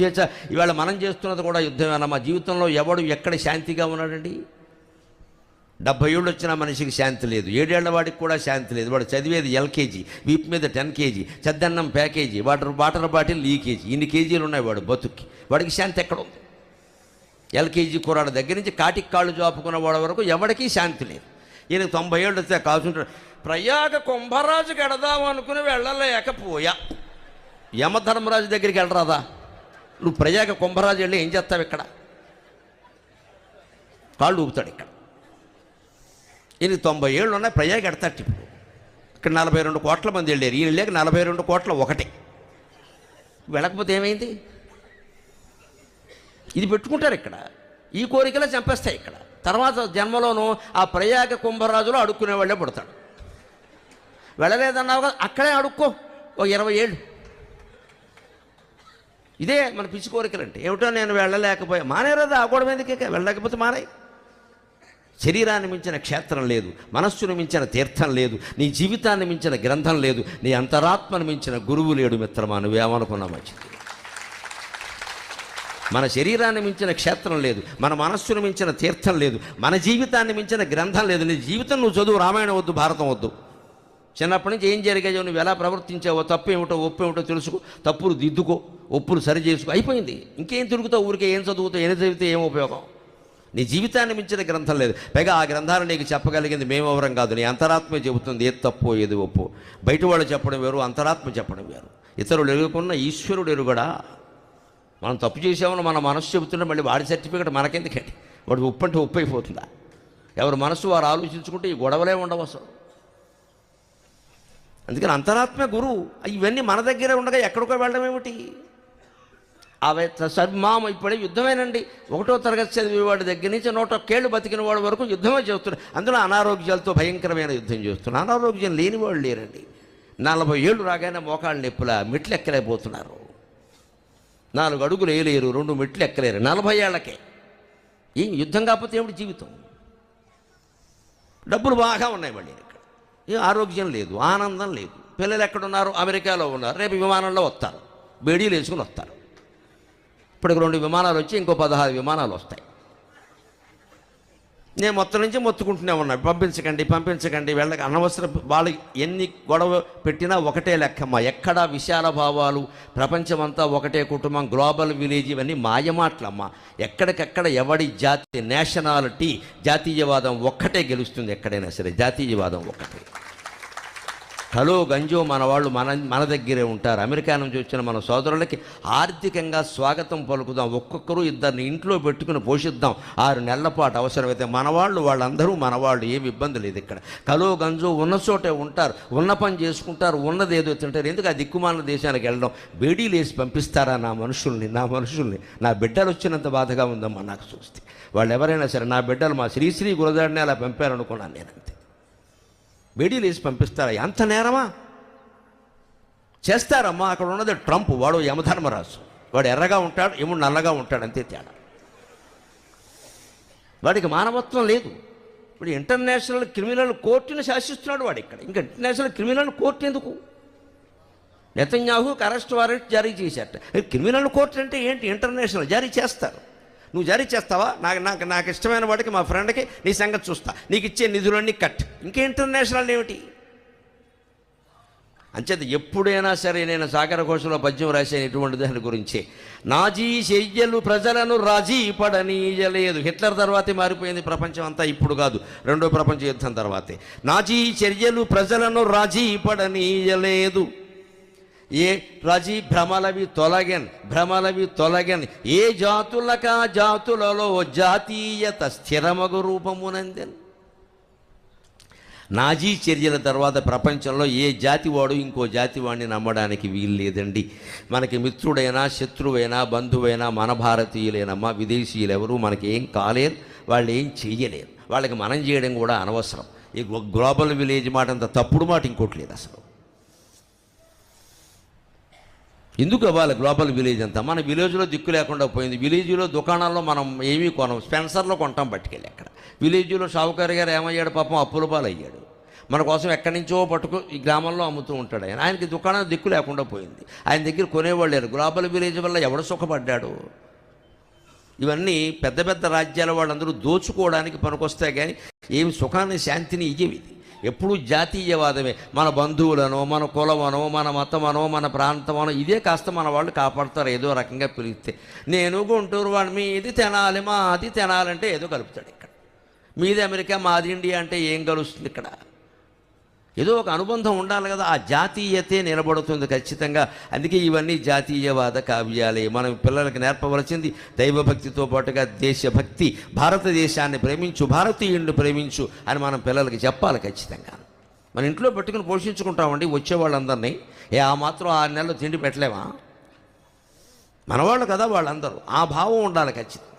చేత ఇవాళ మనం చేస్తున్నది కూడా యుద్ధమేనా? మా జీవితంలో ఎవడు ఎక్కడ శాంతిగా ఉన్నాడండి? డెబ్బై ఏళ్ళు వచ్చిన మనిషికి శాంతి లేదు. ఏడేళ్ళ వాడికి కూడా శాంతి లేదు. వాడు చదివేది ఎల్కేజీ వీప్ మీద ten kg చద్దన్నం package water water bottle leakage ఇన్ని కేజీలు ఉన్నాయి వాడు బతుక్కి. వాడికి శాంతి ఎక్కడ ఉంది? ఎల్కేజీ కూరాడ దగ్గర నుంచి కాటికి కాళ్ళు చాపుకున్న వాడి వరకు ఎవడికి శాంతి లేదు. ఈయన తొంభై ఏళ్ళు వస్తే కాల్చుంటాడు ప్రయాగ కుంభరాజుకి ఎడదాం అనుకుని వెళ్ళలేకపోయా. యమధర్మరాజు దగ్గరికి వెళ్ళరాదా? నువ్వు ప్రజాకి కుంభరాజు వెళ్ళి ఏం చేస్తావు ఇక్కడ? కాళ్ళు ఊపుతాడు ఇక్కడ. ఈయనకి తొంభై ఏళ్ళు ఉన్నాయి ప్రజాకి ఎడతాడు ఇప్పుడు. ఇక్కడ నలభై రెండు కోట్ల మంది వెళ్ళారు. ఈయన లేక నలభై రెండు కోట్ల ఒకటి. వెళ్ళకపోతే ఏమైంది? ఇది పెట్టుకుంటారు ఇక్కడ. ఈ కోరికలే చంపేస్తాయి ఇక్కడ. తర్వాత జన్మలోనూ ఆ ప్రయాగ కుంభరాజులో అడుక్కునే వాళ్ళే పుడతాడు. వెళ్ళలేదన్నావు కదా అక్కడే అడుక్కో. ఓ ఇరవై ఏళ్ళు. ఇదే మన పిచ్చి కోరికలంటే. ఏమిటో నేను వెళ్ళలేకపోయా. మానేరదా ఆగోడం ఎందుకే వెళ్ళలేకపోతే మానే శరీరాన్ని మించిన క్షేత్రం లేదు. మనస్సును మించిన తీర్థం లేదు. నీ జీవితాన్ని మించిన గ్రంథం లేదు. నీ అంతరాత్మను మించిన గురువు లేడు మిత్రమా. నువ్వేమనుకున్నా మంచిది? మన శరీరాన్ని మించిన క్షేత్రం లేదు. మన మనస్సును మించిన తీర్థం లేదు. మన జీవితాన్ని మించిన గ్రంథం లేదు. నీ జీవితం నువ్వు చదువు. రామాయణం వద్దు భారతం వద్దు. చిన్నప్పటి నుంచి ఏం జరిగాయో నువ్వు ఎలా ప్రవర్తించావో తప్పు ఏమిటో ఒప్పు ఏమిటో తెలుసుకో తప్పులు దిద్దుకో ఒప్పులు సరి చేసుకో. అయిపోయింది. ఇంకేం తిరుగుతావు ఊరికే ఏం చదువుతావు ఏం చదివితే ఏం ఉపయోగం? నీ జీవితాన్ని మించిన గ్రంథం లేదు. పైగా ఆ గ్రంథాలు నీకు చెప్పగలిగింది మేమెవరం కాదు. నీ అంతరాత్మ చెబుతుంది ఏది తప్పు ఏది ఒప్పు. బయట వాళ్ళు చెప్పడం వేరు అంతరాత్మ చెప్పడం వేరు. ఇతరులు ఎరుగుకున్న ఈశ్వరుడు ఎరుగడా? మనం తప్పు చేసామని మన మనసు చెబుతుంటే మళ్ళీ వాడి సర్టిఫికెట్ మనకెందుకండి? వాడు ఉప్పు అంటే ఉప్పు అయిపోతుందా? ఎవరి మనసు వారు ఆలోచించుకుంటే ఈ గొడవలే ఉండవు అసలు. అందుకని అంతరాత్మ గురువు ఇవన్నీ మన దగ్గరే ఉండగా ఎక్కడికో వెళ్ళడం ఏమిటి? అవే సర్మామ ఇప్పుడే యుద్ధమేనండి. ఒకటో తరగతి చదివేవాడి దగ్గర నుంచి నూట కేళ్ళు బతికిన వాడి వరకు యుద్ధమే చేస్తున్నారు అందులో అనారోగ్యాలతో భయంకరమైన యుద్ధం చేస్తున్నారు అనారోగ్యం లేని వాళ్ళు లేరండి. నలభై ఏళ్ళు రాగానే మోకాళ్ళ నొప్పుల మెట్లు ఎక్కలేకపోతున్నారు నాలుగు అడుగులు వేయలేరు రెండు మెట్లు ఎక్కలేరు నలభై ఏళ్ళకే. ఏం యుద్ధం కాకపోతే ఏమిటి జీవితం? డబ్బులు బాగా ఉన్నాయి మళ్ళీ ఇక్కడ. ఆరోగ్యం లేదు ఆనందం లేదు. పిల్లలు ఎక్కడున్నారు? అమెరికాలో ఉన్నారు. రేపు విమానంలో వస్తారు. బేడీలు వేసుకుని వస్తారు. ఇప్పటికి రెండు విమానాలు వచ్చి ఇంకో పదహారు విమానాలు వస్తాయి. నేను మొత్తం నుంచి మొత్తుకుంటూనే ఉన్నాను పంపించకండి పంపించకండి వెళ్ళక. అనవసర వాళ్ళు ఎన్ని గొడవ పెట్టినా ఒకటే లెక్కమ్మ. ఎక్కడ విశాల భావాలు ప్రపంచమంతా ఒకటే కుటుంబం గ్లోబల్ విలేజ్ ఇవన్నీ మాయమాటలమ్మ ఎక్కడికెక్కడ ఎవడి జాతి నేషనాలిటీ జాతీయవాదం ఒక్కటే గెలుస్తుంది ఎక్కడైనా సరే. జాతీయవాదం ఒక్కటే. కలో గంజో మన వాళ్ళు మన మన దగ్గరే ఉంటారు. అమెరికా నుంచి వచ్చిన మన సోదరులకి ఆర్థికంగా స్వాగతం పలుకుదాం. ఒక్కొక్కరు ఇద్దరిని ఇంట్లో పెట్టుకుని పోషిద్దాం. ఆరు నెలల పాటు అవసరమైతే మన వాళ్ళు వాళ్ళందరూ మన వాళ్ళు ఏమి ఇబ్బంది లేదు ఇక్కడ. కలో గంజో ఉన్న చోటే ఉంటారు. ఉన్న పని చేసుకుంటారు. ఉన్నది ఏదో తింటారు. ఎందుకు ఆ దిక్కుమాల దేశానికి వెళ్ళడం? బేడీలు వేసి పంపిస్తారా నా మనుషుల్ని? నా మనుషుల్ని? నా బిడ్డలు వచ్చినంత బాధగా ఉందమ్మా నాకు చూస్తే. వాళ్ళు ఎవరైనా సరే నా బిడ్డలు మా శ్రీశ్రీ గురదాడిని అలా పంపారనుకున్నాను నేనంతే. బేడీలు వేసి పంపిస్తారా? ఎంత నేరమా? చేస్తారమ్మా అక్కడ ఉన్నది ట్రంప్ వాడు యమధర్మరాజు. వాడు ఎర్రగా ఉంటాడు ఏమో నల్లగా ఉంటాడు అంతే తేడా. వాడికి మానవత్వం లేదు. ఇప్పుడు ఇంటర్నేషనల్ క్రిమినల్ కోర్టుని శాసిస్తున్నాడు వాడు ఇక్కడ. ఇంకా ఇంటర్నేషనల్ క్రిమినల్ కోర్టు ఎందుకు? నెతన్యాహుకి అరెస్ట్ వారెంట్ జారీ చేశారట. క్రిమినల్ కోర్టు అంటే ఏంటి? ఇంటర్నేషనల్ జారీ చేస్తారు. నువ్వు జారీ చేస్తావా? నాకు నాకు నాకు ఇష్టమైన వాడికి మా ఫ్రెండ్కి నీ సంగతి చూస్తా. నీకు ఇచ్చే నిధులన్నీ కట్. ఇంకే ఇంటర్నేషనల్ ఏమిటి? అంచేత ఎప్పుడైనా సరే నేను సాగర ఘోషలో పద్యం రాశాను ఇటువంటి దాని గురించి. నాజీ చెయ్యలు ప్రజలను రాజీ పడనీయలేదు. హిట్లర్ తర్వాతే మారిపోయింది ప్రపంచం అంతా ఇప్పుడు కాదు. రెండో ప్రపంచ యుద్ధం తర్వాతే. నాజీ చర్యలు ప్రజలను రాజీ పడనీయలేదు. ఏ రజీ భ్రమలవి తొలగన్ భ్రమలవి తొలగన్ ఏ జాతులక జాతులలో జాతీయత స్థిరమగు రూపమునందెన్? నాజీ చర్యల తర్వాత ప్రపంచంలో ఏ జాతి వాడు ఇంకో జాతి వాడిని నమ్మడానికి వీలు లేదండి మనకి మిత్రుడైనా శత్రువైనా బంధువైనా మన భారతీయులేనమ్మా విదేశీయులు ఎవరు మనకి ఏం కాలేరు వాళ్ళు ఏం చేయలేరు వాళ్ళకి మనం చేయడం కూడా అనవసరం. ఈ గ్లోబల్ విలేజ్ మాట అంత తప్పుడు మాట ఇంకోటి లేదు అసలు. ఎందుకు అవ్వాలి గ్లోబల్ విలేజ్ అంతా? మన విలేజ్లో దిక్కు లేకుండా పోయింది. విలేజ్లో దుకాణాల్లో మనం ఏమీ కొనం స్పెన్సర్లో కొంటాం పట్టుకెళ్ళి అక్కడ. విలేజ్లో షావుకారి గారు ఏమయ్యాడు పాపం? అప్పుల పాలు అయ్యాడు మన కోసం ఎక్కడి నుంచో పట్టుకు ఈ గ్రామంలో అమ్ముతూ ఉంటాడు ఆయన. ఆయనకి దుకాణం దిక్కు లేకుండా పోయింది. ఆయన దగ్గర కొనేవాళ్ళు లేరు. గ్లోబల్ విలేజ్ వల్ల ఎవడు సుఖపడ్డాడు? ఇవన్నీ పెద్ద పెద్ద రాజ్యాల వాళ్ళందరూ దోచుకోవడానికి పనికొస్తాయి కానీ ఏమి సుఖాన్ని శాంతిని ఇయ్యవి ఇది ఎప్పుడూ జాతీయవాదమే. మన బంధువులను మన కులమనో మన మతమనో మన ప్రాంతమనో ఇదే కాస్త మన వాళ్ళు కాపాడుతారు ఏదో రకంగా పిలిస్తే. నేను గుంటూరు వాడు మీది తినాలి మా అది తినాలంటే ఏదో కలుపుతాడు ఇక్కడ. మీది అమెరికా మాది ఇండియా అంటే ఏం కలుస్తుంది ఇక్కడ? ఏదో ఒక అనుబంధం ఉండాలి కదా ఆ జాతీయతే నిలబడుతుంది ఖచ్చితంగా. అందుకే ఇవన్నీ జాతీయవాద కావ్యాలే. మనం పిల్లలకి నేర్పవలసింది దైవభక్తితో పాటుగా దేశభక్తి భారతదేశాన్ని ప్రేమించు భారతీయుడిని ప్రేమించు అని మనం పిల్లలకి చెప్పాలి ఖచ్చితంగా. మన ఇంట్లో పెట్టుకుని పోషించుకుంటామండి వచ్చే వాళ్ళందరినీ. ఏ ఆ మాత్రం ఆరు నెలలు తిండి పెట్టలేమా? మనవాళ్ళు కదా వాళ్ళందరూ. ఆ భావం ఉండాలి ఖచ్చితంగా.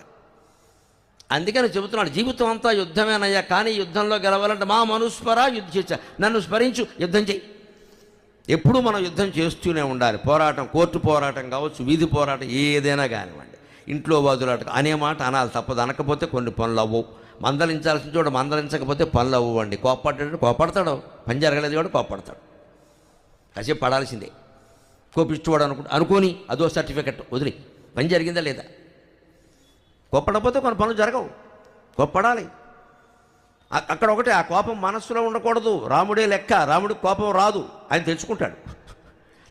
అందుకని చెబుతున్నాడు జీవితం అంతా యుద్ధమేనయ్యా కానీ యుద్ధంలో గెలవాలంటే మా మనుస్మర యుద్ధ నన్ను స్మరించు యుద్ధం చెయ్యి. ఎప్పుడూ మనం యుద్ధం చేస్తూనే ఉండాలి. పోరాటం కోర్టు పోరాటం కావచ్చు వీధి పోరాటం ఏదైనా కానివ్వండి. ఇంట్లో బాధులాట అనే మాట అనాలి తప్పదు. అనకపోతే కొన్ని పనులు అవ్వవు. మందలించాల్సిన చోట మందలించకపోతే పనులు అవ్వండి కోపడ్డాడు కోపడతాడు పని జరగలేదు కూడా కోపడతాడు కాసేపు పడాల్సిందే. కోపిస్తువాడు అనుకు అనుకోని అదో సర్టిఫికెట్. వదిలి. పని జరిగిందా లేదా? కోప్పడకపోతే కొన్ని పనులు జరగవు. కోప్పడాలి. అక్కడ ఒకటి ఆ కోపం మనస్సులో ఉండకూడదు. రాముడే లెక్క రాముడికి కోపం రాదు. ఆయన తెచ్చుకుంటాడు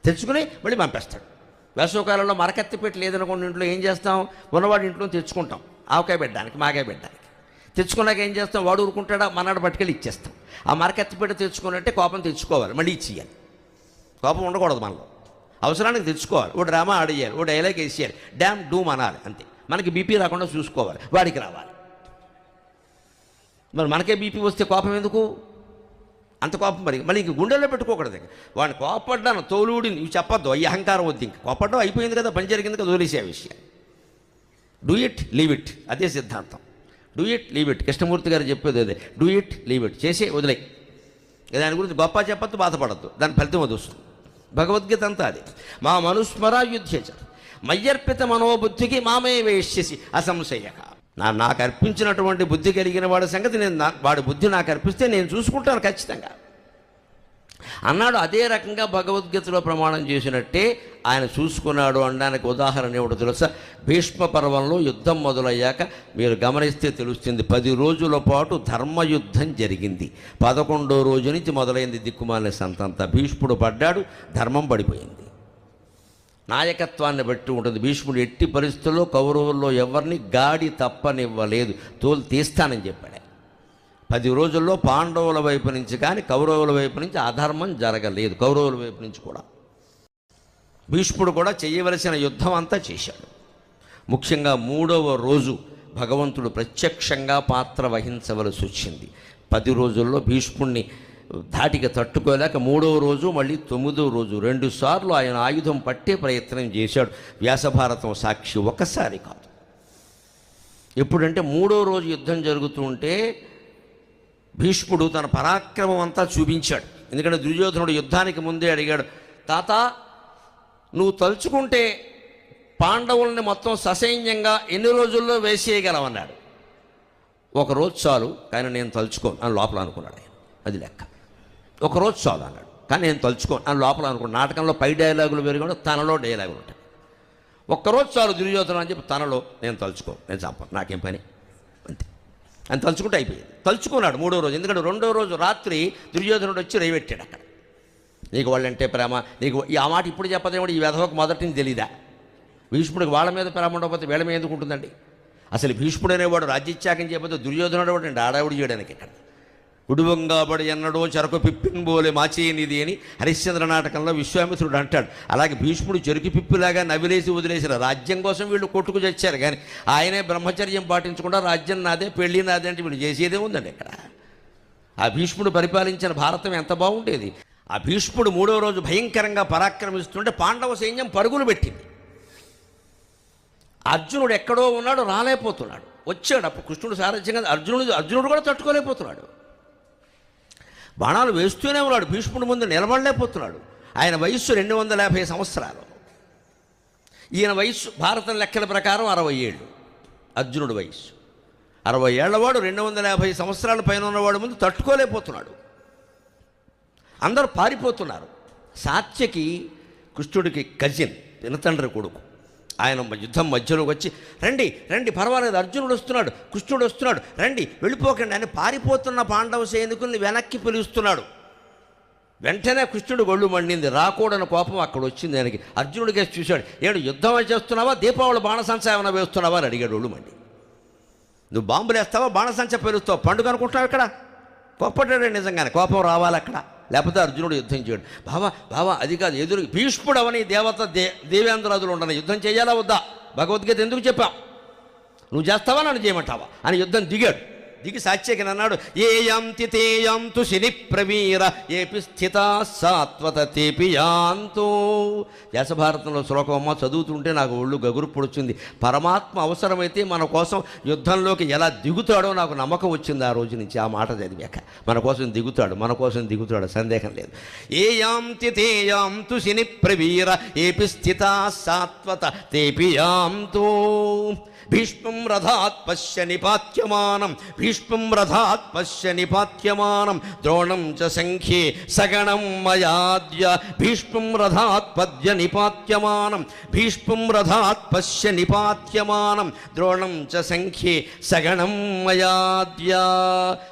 తెచ్చుకుని మళ్ళీ పంపేస్తాడు. వేసవకాలంలో మరకెత్తి పెట్టి లేదనుకోండి ఇంట్లో ఏం చేస్తాం? ఉన్నవాడి ఇంట్లో తెచ్చుకుంటాం. ఆవకాయ పెట్టడానికి మాకాయ పెట్టడానికి. తెచ్చుకున్నాక ఏం చేస్తాం? వాడు ఊరుకుంటాడా? మనాడు పట్టుకెళ్ళి ఇచ్చేస్తాం. ఆ మరకెత్తి పెట్టి తెచ్చుకున్నట్టే కోపం తెచ్చుకోవాలి. మళ్ళీ ఇచ్చేయాలి. కోపం ఉండకూడదు మనలో. అవసరానికి తెచ్చుకోవాలి. ఓ డ్రామా ఆడేయాలి. ఓ డైలాగ్ వేసేయాలి. డ్యామ్ డూమ్ అనాలి అంతే. మనకి బీపీ రాకుండా చూసుకోవాలి వాడికి రావాలి. మరి మనకే బీపీ వస్తే కోపం ఎందుకు? అంత కోపం మరి మళ్ళీ ఇంక గుండెల్లో పెట్టుకోకూడదు ఇంక. వాడిని కోపడ్డాను తోలుడి ఇవి చెప్పొద్దు అయ్యి అహంకారం వద్దు ఇంక. కోపడ్డం అయిపోయింది కదా పని జరిగింది కదా వదిలేసే విషయం డూ ఇట్ లీవ్ ఇట్ అదే సిద్ధాంతం. Do it leave it Krishnamurthy garu చెప్పేది అదే. డూ ఇట్ లీవ్ ఇట్ చేసే వదిలే దాని గురించి గొప్ప చెప్పొద్దు బాధపడద్దు. దాని ఫలితం అది వస్తుంది. భగవద్గీత అంతా అది. మా మనుస్మర యుద్ధేచ మయ్యర్పిత మనోబుద్ధికి మామే వేష్యసి అసంశయ. నా నాకు అర్పించినటువంటి బుద్ధి కలిగిన వాడి సంగతి నేను నా- వాడి బుద్ధి నాకు అర్పిస్తే నేను చూసుకుంటాను ఖచ్చితంగా. అన్నాడు అదే రకంగా భగవద్గీతలో ప్రమాణం చేసినట్టే ఆయన చూసుకున్నాడు అనడానికి ఉదాహరణ ఏమిటో తెలుసా? భీష్మ పర్వంలో యుద్ధం మొదలయ్యాక మీరు గమనిస్తే తెలుస్తుంది పది రోజుల పాటు ధర్మయుద్ధం జరిగింది. పదకొండో రోజు నుంచి మొదలైంది దిక్కుమాలిన సంతంతా. భీష్ముడు పడ్డాడు ధర్మం పడిపోయింది. నాయకత్వాన్ని బట్టి ఉంటుంది. భీష్ముడు ఎట్టి పరిస్థితుల్లో కౌరవుల్లో ఎవరిని గాడి తప్పనివ్వలేదు. తోలు తీస్తానని చెప్పాడు. పది రోజుల్లో పాండవుల వైపు నుంచి కానీ కౌరవుల వైపు నుంచి అధర్మం జరగలేదు. కౌరవుల వైపు నుంచి కూడా. భీష్ముడు కూడా చేయవలసిన యుద్ధం అంతా చేశాడు. ముఖ్యంగా మూడవ రోజు భగవంతుడు ప్రత్యక్షంగా పాత్ర వహించవలసి వచ్చింది. పది రోజుల్లో భీష్ముడిని ధాటికి తట్టుకోలేక మూడవ రోజు మళ్ళీ తొమ్మిదవ రోజు రెండు సార్లు ఆయన ఆయుధం పట్టే ప్రయత్నం చేశాడు. వ్యాసభారతం సాక్షి ఒకసారి కాదు. ఎప్పుడంటే మూడో రోజు యుద్ధం జరుగుతూ ఉంటే భీష్ముడు తన పరాక్రమం అంతా చూపించాడు. ఎందుకంటే దుర్యోధనుడు యుద్ధానికి ముందే అడిగాడు తాత నువ్వు తలుచుకుంటే పాండవుల్ని మొత్తం ససైన్యంగా ఎన్ని రోజుల్లో వేసేయగలవన్నాడు? ఒక రోజు చాలు కానీ నేను తలుచుకోను అని లోపల అనుకున్నాడు ఆయన. అది లెక్క. ఒకరోజు చాలు అన్నాడు. కానీ నేను తలుచుకోను. అని లోపల అనుకున్నాను నాటకంలో పై డైలాగులు పెరిగాడు తనలో డైలాగులు ఉంటాయి. ఒక్కరోజు చాలు దుర్యోధన అని చెప్పి తనలో నేను తలుచుకో నేను చంపను. నాకేం పని? అంతే. అని తలుచుకుంటే అయిపోయింది. తలుచుకున్నాడు మూడో రోజు. ఎందుకంటే రెండో రోజు రాత్రి దుర్యోధనుడు వచ్చి రేవెట్టాడు అక్కడ. నీకు వాళ్ళంటే ప్రేమ. నీకు ఈ ఆ మాట ఇప్పుడు చెప్పదేమో ఈ వెధవకు మొదటిని తెలీదా? భీష్ముడికి వాళ్ళ మీద ప్రేమ ఉండకపోతే వీళ్ళ మీద ఎందుకు ఉంటుందండి? అసలు భీష్ముడు అనేవాడు రాజ్యత్యాగం చేయకపోతే దుర్యోధనుడు వాడు ఆడావుడు చేయడానికి ఇక్కడ. ఉడువంగాబడి ఎన్నడో చెరకు పిప్పిన్ బోలే మాచేయనిది అని హరిశ్చంద్ర నాటకంలో విశ్వామిత్రుడు అంటాడు. అలాగే భీష్ముడు చెరుకు పిప్పిలాగా నవిలేసి వదిలేసిన రాజ్యం కోసం వీళ్ళు కొట్టుకు చచ్చారు. కానీ ఆయనే బ్రహ్మచర్యం పాటించకుండా రాజ్యం నాదే పెళ్ళి నాదే అంటే వీళ్ళు చేసేదే ఉందండి ఇక్కడ. ఆ భీష్ముడు పరిపాలించిన భారతం ఎంత బాగుండేది. ఆ భీష్ముడు మూడో రోజు భయంకరంగా పరాక్రమిస్తుంటే పాండవ సైన్యం పరుగులు పెట్టింది. అర్జునుడు ఎక్కడో ఉన్నాడు రాలేకపోతున్నాడు. వచ్చాడు అప్పుడు కృష్ణుడు సారథ్యంగా అర్జునుడు అర్జునుడు కూడా తట్టుకోలేకపోతున్నాడు. బాణాలు వేస్తూనే ఉన్నాడు. భీష్ముడి ముందు నిలబడలేకపోతున్నాడు. ఆయన వయస్సు రెండు వందల యాభై సంవత్సరాలు. ఈయన వయస్సు భారతం లెక్కల ప్రకారం అరవై ఏళ్ళు. అర్జునుడి వయస్సు. అరవై ఏళ్ళవాడు రెండు వందల యాభై సంవత్సరాల పైన ఉన్నవాడు ముందు తట్టుకోలేకపోతున్నాడు. అందరూ పారిపోతున్నారు. సాత్యకి కృష్ణుడికి కజిన్ పినతండ్రి కొడుకు. ఆయన యుద్ధం మధ్యలోకి వచ్చి రండి రండి పర్వాలేదు అర్జునుడు వస్తున్నాడు కృష్ణుడు వస్తున్నాడు రండి వెళ్ళిపోకండి. అని పారిపోతున్న పాండవ సైనికుల్ని వెనక్కి పిలుస్తున్నాడు. వెంటనే కృష్ణుడు ఒళ్ళు మండింది. రాకూడని కోపం అక్కడ వచ్చింది ఆయనకి. అర్జునుడికి చూశాడు. ఏడు యుద్ధం చేస్తున్నావా? దీపావళి బాణసంచ ఏమైనా వేస్తున్నావా? అని అడిగాడు ఒళ్ళు మండి. నువ్వు బాంబులు వేస్తావా బాణసంచ పేలుస్తావు? పండుగ అనుకుంటున్నావు ఇక్కడ? కోప్పడ్డాడు నిజంగానే. కోపం రావాలి అక్కడ. లేకపోతే అర్జునుడు యుద్ధం చేయడు. బావా బావా అది కాదు ఎదురు భీష్ముడు అవని దేవత దే దేవేంద్రాదులు ఉండని యుద్ధం చేయాలా వద్దా? భగవద్గీత ఎందుకు చెప్పాం? నువ్వు చేస్తావా నన్ను చేయమంటావా? అని యుద్ధం దిగాడు. దిగి సాత్యకి అన్నాడు ఏ యాంతి తే యాంతు శని ప్రవీర ఏపి స్థిత సాత్వత తేపి యాంతో వ్యాసభారతంలో శ్లోకమ్మ చదువుతుంటే నాకు ఒళ్ళు గగురు పొడుచుంది. పరమాత్మ అవసరమైతే మన కోసం యుద్ధంలోకి ఎలా దిగుతాడో నాకు నమ్మకం వచ్చింది ఆ రోజు నుంచి ఆ మాట చదివాక. మన కోసం దిగుతాడు మన కోసం దిగుతాడు సందేహం లేదు. ఏ యాంతి తే యాంతు శని ప్రవీర ఏపి స్థిత సాత్వత తేపి యాంతో భీష్మం రథాత్ పశ్య నిపాత్యమానం భీష్మం రథాత్ పశ్య నిపాత్యమానం ద్రోణం చ సంఖ్యే సగణం మయాద్య భీష్మం రథాత్ పద్య నిపాత్యమానం భీష్మం రథాత్ పశ్య నిపాత్యమానం ద్రోణం చ సంఖ్యే సగణం మయాద్య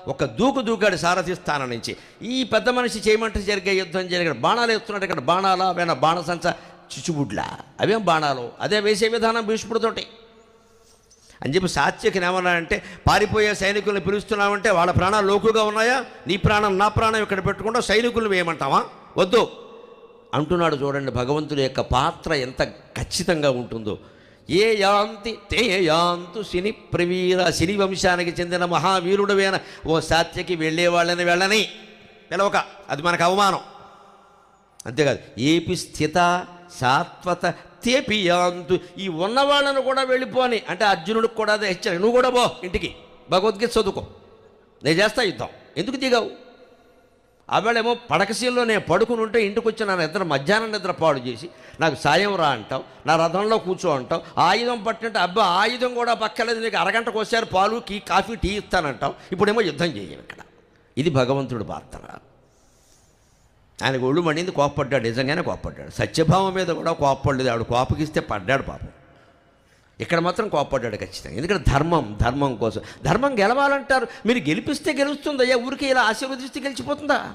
ఒక దూకు దూకాడు సారథి స్థానం నుంచి. ఈ పెద్ద మనిషి చేయమంటే జరిగే యుద్ధం జరిగాడు బాణాలు ఎత్తున్నాడు ఇక్కడ బాణాల వేణ బాణసంచ చిచుబుడ్లా అవేం బాణాలు? అదే వేసే విధానం భీష్ముడితోటి. అని చెప్పి సాత్యకి ఏమన్నాడంటే పారిపోయే సైనికుల్ని పిలుస్తున్నామంటే వాళ్ళ ప్రాణాలు లోకుగా ఉన్నాయా? నీ ప్రాణం నా ప్రాణం ఇక్కడ పెట్టుకుంటా సైనికులను వేయమంటావా? వద్దు. అంటున్నాడు చూడండి భగవంతుడి యొక్క పాత్ర ఎంత ఖచ్చితంగా ఉంటుందో. ఏ యాంతి తే యాంతు శని ప్రవీర శని వంశానికి చెందిన మహావీరుడవేన ఓ సాత్యకి వెళ్ళే వాళ్ళని వెళ్ళని. పిలవక అది మనకు అవమానం. అంతేకాదు ఏపి స్థిత సాత్వత తేపియాంతు ఈ ఉన్నవాళ్ళను కూడా వెళ్ళిపోని. అంటే అర్జునుడికి కూడా అదే హెచ్చరిక. నువ్వు కూడా పో ఇంటికి. భగవద్గీత చదువుకో. నేను చేస్తా యుద్ధం. ఎందుకు దిగావు? ఆవేళేమో పడకశీల్లో నేను పడుకుని ఉంటే ఇంటికి వచ్చి నా నిద్ర మధ్యాహ్నం నిద్ర పాడు చేసి నాకు సాయం రా అంటావు. నా రథంలో కూర్చో అంటావు. ఆయుధం పట్టినట్టు అబ్బా ఆయుధం కూడా పక్కలేదు. నీకు అరగంటకు వచ్చారు పాలు కీ కాఫీ టీ ఇస్తానంటావు. ఇప్పుడేమో యుద్ధం చేయను ఇక్కడ. ఇది భగవంతుడి పాత్ర ఆయనకు ఒళ్ళు మండింది కోప్పడ్డాడు. నిజంగానే కోపడ్డాడు సత్యభావం మీద కూడా కోప్పడలేదు ఆవిడ కోపకిస్తే పడ్డాడు పాపం. ఇక్కడ మాత్రం కోపడ్డాడు ఖచ్చితంగా. ఎందుకంటే ధర్మం ధర్మం కోసం. ధర్మం గెలవాలంటారు. మీరు గెలిపిస్తే గెలుస్తుందయ్యా ఊరికి ఇలా ఆశీర్వదిస్తే గెలిచిపోతుందా?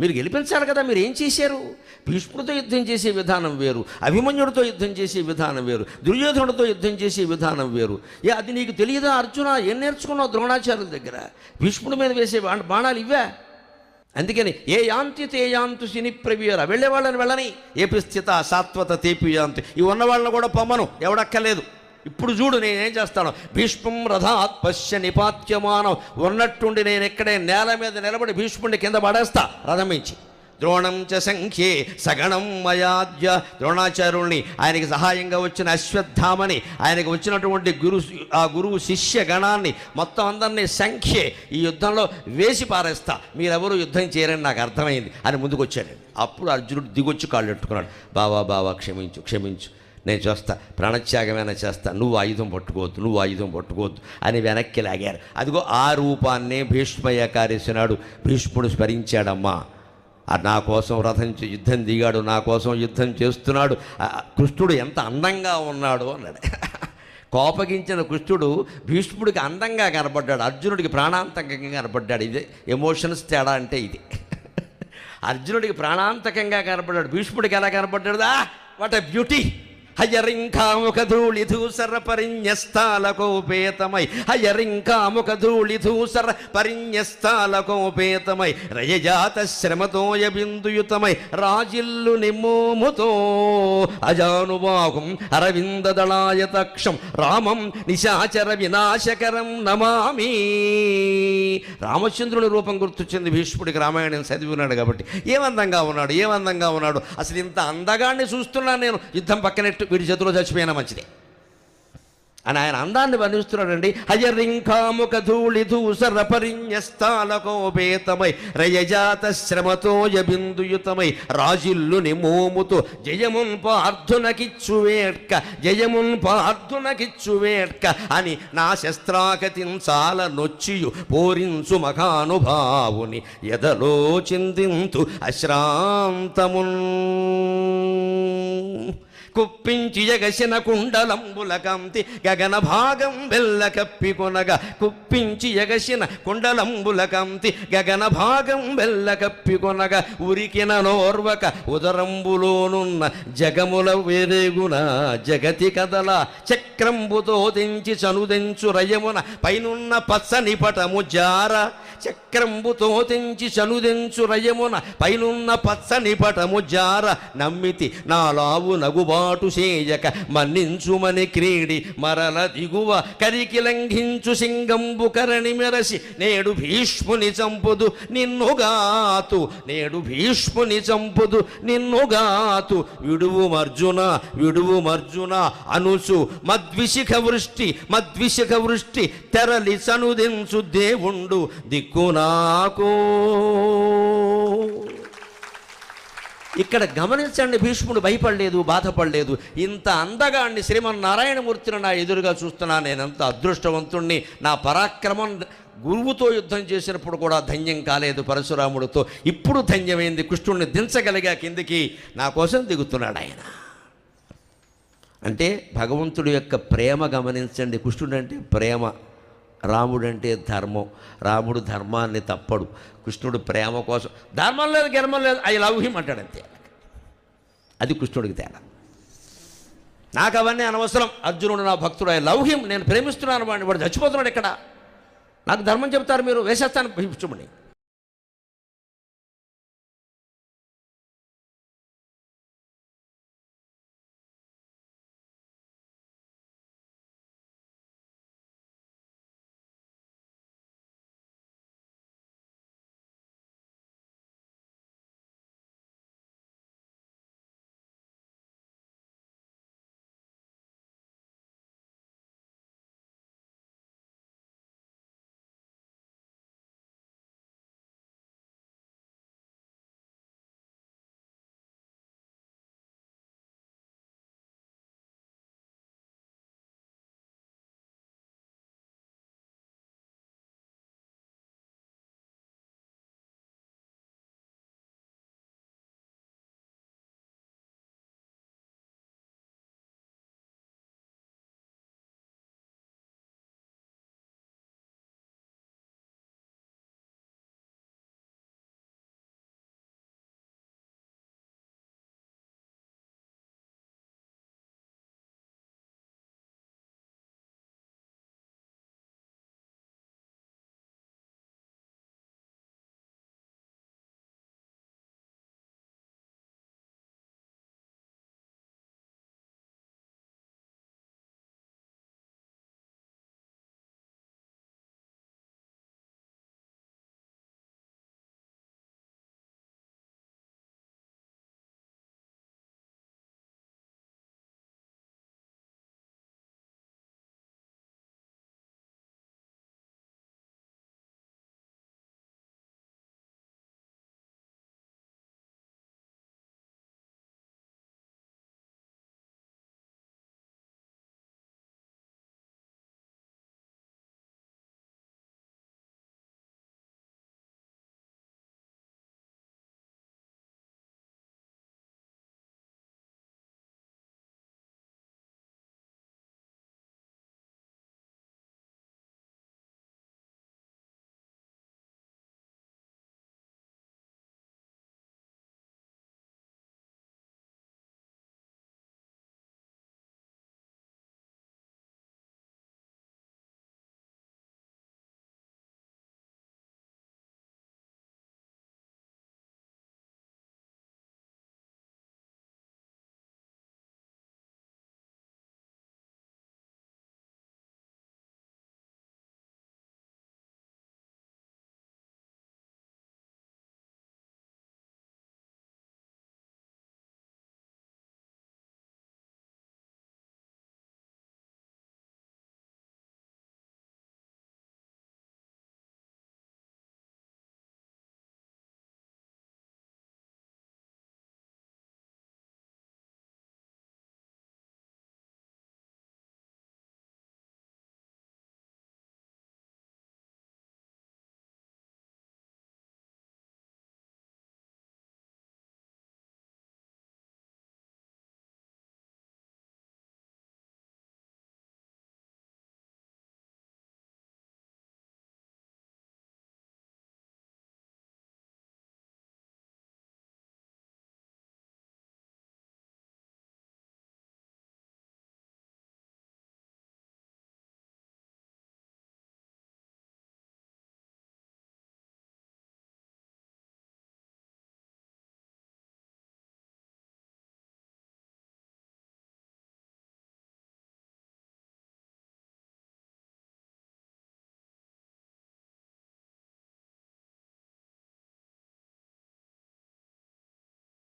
మీరు గెలిపించాలి కదా మీరు ఏం చేశారు? భీష్ముడితో యుద్ధం చేసే విధానం వేరు. అభిమన్యుడితో యుద్ధం చేసే విధానం వేరు. దుర్యోధనుడితో యుద్ధం చేసే విధానం వేరు. ఏ అది నీకు తెలియదా అర్జున? ఏం నేర్చుకున్నావు ద్రోణాచార్యుల దగ్గర? భీష్ముడి మీద వేసే బాణాలు ఇవే అందుకని ఏ యాంతి తే యాంతు శని ప్రవీర వెళ్ళే వాళ్ళని వెళ్ళని. ఏపిస్థిత సాత్వత తేపి యాంతి ఇవి ఉన్న వాళ్ళని కూడా పొమ్మను. ఎవడక్కర్లేదు. ఇప్పుడు చూడు నేనేం చేస్తాను. భీష్మం రథాత్ పశ్య నిపాత్యమానం. ఉన్నట్టుండి నేను ఇక్కడే నేల మీద నిలబడి భీష్ముడిని కింద పడేస్తా. రథం మించి. ద్రోణం చ సంఖ్యే సగణం మయాద్య ద్రోణాచార్యుల్ని ఆయనకి సహాయంగా వచ్చిన అశ్వత్థామని ఆయనకు వచ్చినటువంటి గురు ఆ గురువు శిష్య గణాన్ని మొత్తం అందరినీ సంఖ్యే ఈ యుద్ధంలో వేసి పారేస్తా. మీరెవరూ యుద్ధం చేయరని నాకు అర్థమైంది అని ముందుకు అప్పుడు అర్జునుడు దిగొచ్చి కాళ్ళు పెట్టుకున్నాడు బావా బావా క్షమించు క్షమించు. నేను చేస్తా. ప్రాణత్యాగమైనా చేస్తా. నువ్వు ఆయుధం పట్టుకోవద్దు నువ్వు ఆయుధం పట్టుకోవద్దు అని వెనక్కి లాగారు. అదిగో ఆ రూపాన్నే భీష్మయ్య కారేసినాడు. భీష్ముడు స్మరించాడమ్మా. నా కోసం రథం చే- యుద్ధం దిగాడు నా కోసం యుద్ధం చేస్తున్నాడు. కృష్ణుడు ఎంత అందంగా ఉన్నాడు అన్నాడు. కోపగించిన కృష్ణుడు భీష్ముడికి అందంగా కనబడ్డాడు అర్జునుడికి ప్రాణాంతకంగా కనబడ్డాడు ఇదే ఎమోషన్స్ తేడా అంటే ఇది. అర్జునుడికి ప్రాణాంతకంగా కనపడ్డాడు భీష్ముడికి ఎలా కనబడ్డాడు వాట్ ఎ బ్యూటీ హయరింకాముఖ ధూళి ధూసర పరిణ్యస్థాలకోపేతమై హయరింకాముఖ ధూళి ధూసర పరిణ్యస్థాలకోపేతమై రయజాత శ్రమతోయ బిందుయుతమై రాజిల్లు నిమ్మోముతో అరవిందదళాయ తక్షం రామం నిశాచర వినాశకరం నమామి. రామచంద్రుని రూపం గుర్తొచ్చింది భీష్ముడికి రామాయణం చదివి ఉన్నాడు కాబట్టి ఏమందంగా ఉన్నాడు ఏమందంగా ఉన్నాడు. అసలు ఇంత అందగాన్ని చూస్తున్నాను నేను. యుద్ధం పక్కనెట్టు వీడి చేతిలో చచ్చిపోయినా మంచిది. అని ఆయన అందాన్ని వర్ణిస్తున్నాడండి. హయరింకాముఖ ధూళి ధూసర పరిణ్యస్థాలకోపేతమై రయజాత శ్రమతోయ బిందుయుతమై రాజిల్లు నిమోముతో జయమున్ పార్థునకిచ్చువేట్క జయమున్ పార్థునకిచ్చువేట్క అని నా శస్త్రాకతించాల నొచ్చియు పోరించు మఖానుభావుని ఎదలో చిందింతు అశ్రాంతమున్. కుప్పించి ఎగసిన కుండలంబుల కంతి గగన భాగం వెల్ల కప్పికొనగా కుప్పించి ఎగసిన కుండలంబుల కంతి గగన భాగం వెల్ల కప్పికొనగా ఉరికిన నోర్వక ఉదరంబులోనున్న జగముల వేరేగున జగతి కదల చక్రంబుతో దించి చనుదెంచు రయమున పైనున్న పచ్చని పటము జార చక్రంబుతో తెంచి చనుదెంచు రయమున పైనున్న పచ్చని పటము జార నమ్మితి నాలావు నగుబాటు చేయక మన్నించుమని క్రీడి మరల దిగువ కరికి లంఘించు సింగంబు కరణి మెరసి నేడు భీష్ముని చంపుదు నిన్నుగాతు నేడు భీష్ముని చంపుదు నిన్నుగాతు విడువు మర్జున విడువు మర్జున అనుసు మద్విశిఖ వృష్టి మద్విశిఖ వృష్టి తెరలి చనుదెంచు దేవుండు దిక్కు నాకు. ఇక్కడ గమనించండి భీష్ముడు భయపడలేదు బాధపడలేదు. ఇంత అందగాన్ని శ్రీమన్నారాయణమూర్తిని నా ఎదురుగా చూస్తున్నా నేనెంత అదృష్టవంతుణ్ణి. నా పరాక్రమం గురువుతో యుద్ధం చేసినప్పుడు కూడా ధన్యం కాలేదు పరశురాముడితో. ఇప్పుడు ధన్యమైంది కృష్ణుడిని దించగలిగా కిందికి నా కోసం దిగుతున్నాడు ఆయన. అంటే భగవంతుడి యొక్క ప్రేమ గమనించండి కృష్ణుడు అంటే ప్రేమ. రాముడు అంటే ధర్మం రాముడు ధర్మాన్ని తప్పడు. కృష్ణుడు ప్రేమ కోసం ధర్మం లేదు గర్మం లేదు ఐ లవ్ హిమ్ అంటాడు అంతే. అది కృష్ణుడికి తేడా. నాకు అవన్నీ అనవసరం. అర్జునుడు నా భక్తుడు ఐ లవ్ హిమ్ నేను ప్రేమిస్తున్నాను వాడిని వాడు చచ్చిపోతున్నాడు ఇక్కడ. నాకు ధర్మం చెప్తారు మీరు వేసేస్తాను భీష్ముడిని